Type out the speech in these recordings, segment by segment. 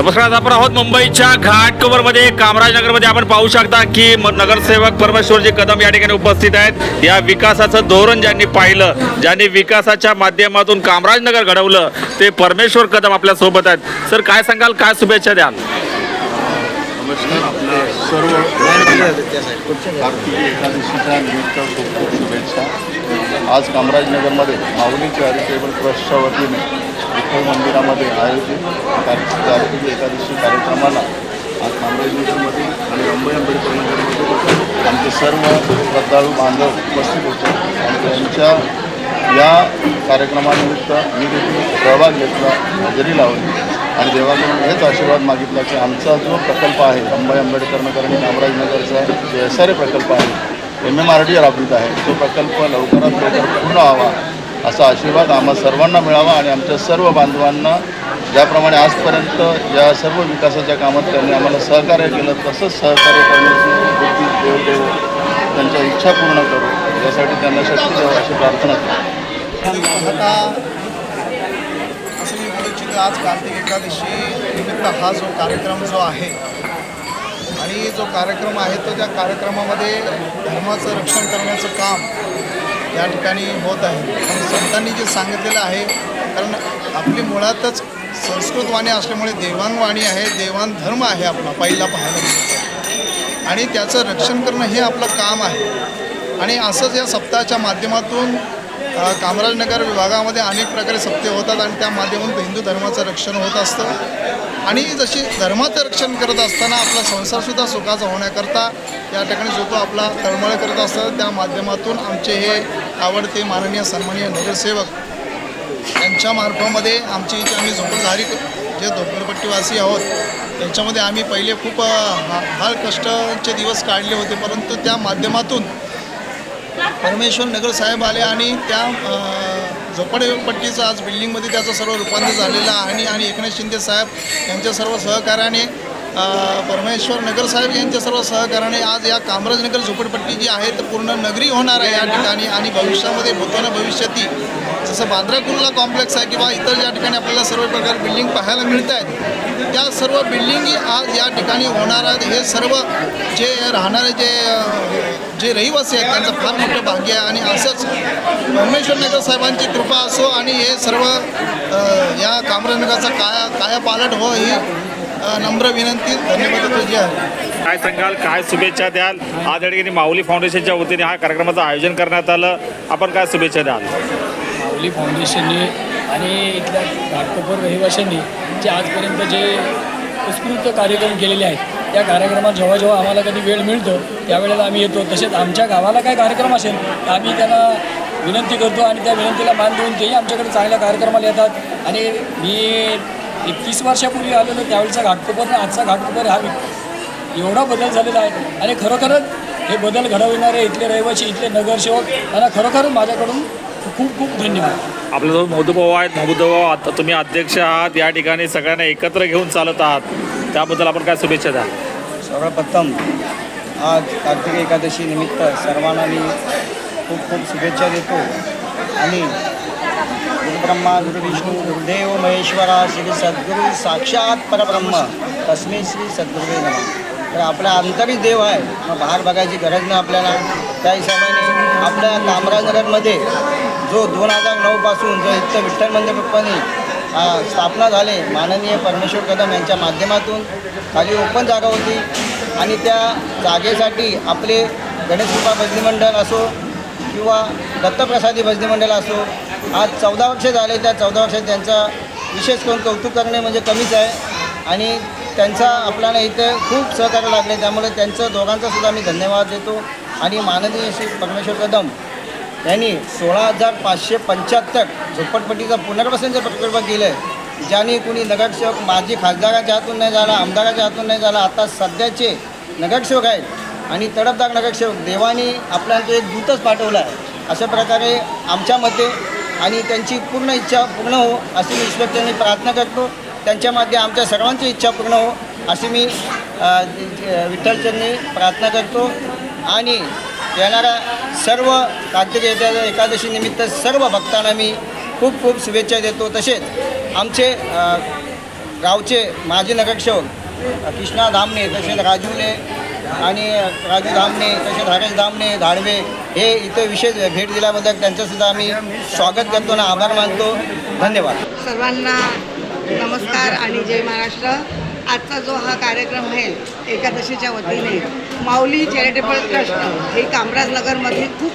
नमस्कार आपण आहोत मुंबईच्या घाटकोपरमध्ये कामराजनगरमध्ये आपण पाहू शकता की म- नगरसेवक परमेश्वरजी कदम या ठिकाणी उपस्थित आहेत. या विकासाचं धोरण ज्यांनी पाहिलं ज्यांनी विकासाच्या माध्यमातून कामराजनगर घडवलं ते परमेश्वर कदम आपल्यासोबत आहेत. सर काय सांगाल? काय शुभेच्छा द्याल? नमस्कार आपल्या सर्व कार्तिकी एकादशीच्या निमित्त खूप खूप शुभेच्छा. आज कामराजनगरमध्ये माऊली चॅरिटेबल ट्रस्टच्या वतीने विठ्ठल मंदिरामध्ये आयोजित कार्तिक एकादशी कार्यक्रमाला आज कामराजनगरमध्ये आणि मुंबई आंबेडकर नगरमध्ये आमचे सर्व श्रद्धाळू बांधव उपस्थित होते. आणि त्यांच्या या कार्यक्रमानिमित्त मी देखील सहभाग घेतला हजेरी लावली. आणि देवाकडून हेच आशीर्वाद मागितला की आमचा जो प्रकल्प आहे मुंबई आंबेडकर नगर आणि कामराजनगरचा जे एस आर ए प्रकल्प आहे एम एम आर डी राबवित आहे. तो प्रकल्प लवकरात लवकर पूर्ण व्हावा. असा आशीर्वाद आम्हा सर्वांना मिळावा आणि आमच्या सर्व बांधवांना ज्याप्रमाणे आजपर्यंत या सर्व विकासाच्या कामात त्यांनी आम्हाला सहकार्य केलं तसंच सहकार्य करण्याची देव देव त्यांच्या इच्छा पूर्ण करू. यासाठी त्यांना शक्ती द्यावं अशी प्रार्थना करतो असं मी बोलू इच्छितो आज कार्तिक एकादशी निमित्त हा जो कार्यक्रम जो आहे आणि जो कार्यक्रम आहे तो त्या कार्यक्रमामध्ये धर्माचं रक्षण करण्याचं काम या ठिकाणी होत आहे. आणि संतांनी जे सांगितलेलं आहे कारण आपली मुळातच संस्कृत वाणी असल्यामुळे देवांगवाणी आहे देवान धर्म आहे आपला पहिला पाहायला मिळतो. आणि त्याचं रक्षण करणं हे आपलं काम आहे. आणि असंच या सप्ताहाच्या माध्यमातून कामराजनगर विभागामध्ये अनेक प्रकारे सत्य होतात आणि त्या माध्यमातून हिंदू धर्माचं रक्षण होत असतं. आणि जशी धर्माचं रक्षण करत असताना आपला संसारसुद्धा सुखाचा होण्याकरता या ठिकाणी जो तो आपला तळमळ करत असतात त्या माध्यमातून आमचे हे आवडते माननीय सन्माननीय नगरसेवक यांच्या मार्फामध्ये आमची इथे आम्ही झोपडधारी जे झोपडपट्टीवासी आहोत त्यांच्यामध्ये आम्ही पहिले खूप हा हाल कष्टाचे दिवस काढले होते परंतु त्या माध्यमातून परमेश्वर नगर साहेब आले आणि त्या झोपडपट्टीचं आज बिल्डिंगमध्ये त्याचं सर्व रूपांतर झालेलं आहे. आणि आणि एकनाथ शिंदे साहेब यांच्या सर्व सहकार्याने परमेश्वर नगर साहेब यांच्या सर्व सहकार्याने आज या कामराजनगर झोपडपट्टी जी आहे तर पूर्ण नगरी होणार आहे या ठिकाणी आणि भविष्यामध्ये भूताना ती जसं बांद्रा कुर्ला कॉम्प्लेक्स आहे किंवा इतर ज्या ठिकाणी आपल्याला सर्व प्रकार बिल्डिंग पाहायला मिळत आहेत त्या सर्व बिल्डिंगी आज या ठिकाणी होणार आहेत. हे सर्व जे राहणारे जे जे रहिवासी आहेत त्यांचं फार मोठं भाग्य आहे. आणि असंच परमेश्वर नगर साहेबांची कृपा असो आणि हे सर्व या कामराजनगरचा काया कायापालट हो ही नम्र विनंती. धन्यवाद तुझी आहे काय सांगाल? काय शुभेच्छा द्याल? आज या ठिकाणी माऊली फाउंडेशनच्या वतीने हा कार्यक्रमाचं आयोजन करण्यात आलं. आपण काय शुभेच्छा द्याल? सावली फाउंडेशनने आणि इथल्या घाटकोपर रहिवाशांनी जे आजपर्यंत जे उत्स्फूर्त कार्यक्रम केलेले आहेत त्या कार्यक्रमात जेव्हा जेव्हा आम्हाला कधी वेळ मिळतो त्यावेळेला आम्ही येतो. तसेच आमच्या गावाला काय कार्यक्रम असेल तर आम्ही त्यांना विनंती करतो आणि त्या विनंतीला मान देऊन तेही आमच्याकडे चांगल्या कार्यक्रमाला येतात. आणि मी एकतीस वर्षापूर्वी आलेलो त्यावेळेचा घाटकोपर आणि आजचा घाटकोपर हा एवढा बदल झालेला आहे. आणि खरोखरच हे बदल घडविणारे इथले रहिवासी इथले नगरसेवक यांना खरोखरच माझ्याकडून खूप खूप धन्यवाद. आपल्याजवळ मधुभाऊ आहेत. मधुभाऊ आता तुम्ही अध्यक्ष आहात. या ठिकाणी सगळ्यांना एकत्र घेऊन चालत आहात. त्याबद्दल आपण काय शुभेच्छा द्याल सर्वप्रथम आज कार्तिक एकादशी निमित्त सर्वांना मी खूप खूप शुभेच्छा देतो. आणि गुरुब्रह्मा गुरुविष्णू गुरुदेव महेश्वरा श्री सद्गुरू साक्षात परब्रह्म तस्मै श्री सद्गुरुवे नमः. तर आपला आंतरिक देव आहे. मग बाहेर बघायची गरज नाही आपल्याला. त्या हिशोबाने आपल्या कामराजनगरमध्ये जो दोन हजार नऊपासून जो इथं विठ्ठल मंदिर पप्पांनी स्थापना झाले माननीय परमेश्वर कदम यांच्या माध्यमातून खाली ओपन जागा होती आणि त्या जागेसाठी आपले गणेशकृपा भजनी मंडळ असो किंवा दत्तप्रसादी भजनी मंडळ असो आज चौदा वर्ष झाले त्या चौदा वर्षात त्यांचा विशेष करून कौतुक करणे म्हणजे कमीच आहे आणि त्यांचा आपल्याला इथे खूप सहकार्य लागले त्यामुळे त्यांचं दोघांचासुद्धा मी धन्यवाद देतो आणि माननीय श्री परमेश्वर कदम यांनी सोळा हजार पाचशे पंच्याहत्तर झोपटपट्टीचं पुनर्वसनचं प्रकल्प केलं आहे ज्याने कुणी नगरसेवक माजी खासदाराच्या हातून नाही झाला आमदाराच्या हातून नाही झाला आता सध्याचे नगरसेवक आहेत आणि तडफदार नगरसेवक देवानी आपल्याला तो एक दूतच पाठवला आहे अशा प्रकारे आमच्या मते आणि त्यांची पूर्ण इच्छा पूर्ण हो अशी मी ईश्वरचरणी प्रार्थना करतो. त्यांच्यामध्ये आमच्या सर्वांची इच्छा पूर्ण हो अशी मी अ, प्रार्थना करतो. आणि येणाऱ्या सर्व कार्तिक येत्या एकादशी निमित्त सर्व भक्तांना मी खूप खूप शुभेच्छा देतो. तसेच आमचे गावचे माजी नगरसेवक कृष्णा धामणे तसेच राजूने आणि राजू धामणे तसेच हरेश धामणे धाडवे हे इथं विशेष भेट दिल्याबद्दल त्यांचंसुद्धा आम्ही स्वागत करतो आणि आभार मानतो. धन्यवाद. सर्वांना नमस्कार आणि जय महाराष्ट्र. आजचा जो हा कार्यक्रम आहे एकादशीच्या वतीने माऊली चॅरिटेबल ट्रस्ट ही कामराजनगरमध्ये खूप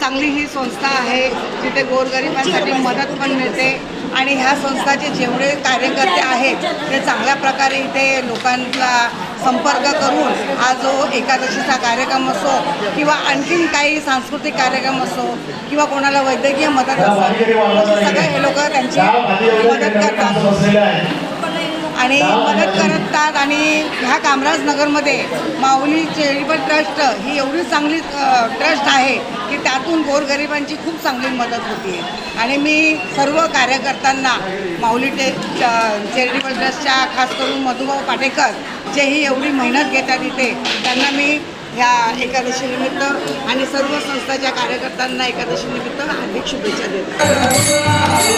चांगली ही संस्था आहे जिथे गोरगरिबांसाठी मदत पण मिळते. आणि ह्या संस्थाचे जेवढे कार्यकर्ते आहेत ते चांगल्या प्रकारे इथे लोकांचा संपर्क करून हा जो एकादशीचा कार्यक्रम असो किंवा आणखीन काही सांस्कृतिक कार्यक्रम असो किंवा कोणाला वैद्यकीय मदत असो सगळे हे लोक त्यांची मदत करतात. आणि मदत करतात आणि ह्या कामराजनगरमध्ये माऊली चॅरिटेबल ट्रस्ट ही एवढी चांगली ट्रस्ट आहे की त्यातून गोरगरिबांची खूप चांगली मदत होती आणि मी सर्व कार्यकर्त्यांना माऊली टे चॅरिटेबल ट्रस्टच्या खास करून मधुभाऊ पाटेकर जे ही एवढी मेहनत घेतात इथे त्यांना मी ह्या एकादशी निमित्त आणि सर्व संस्थाच्या कार्यकर्त्यांना एकादशी निमित्त हार्दिक शुभेच्छा देतो.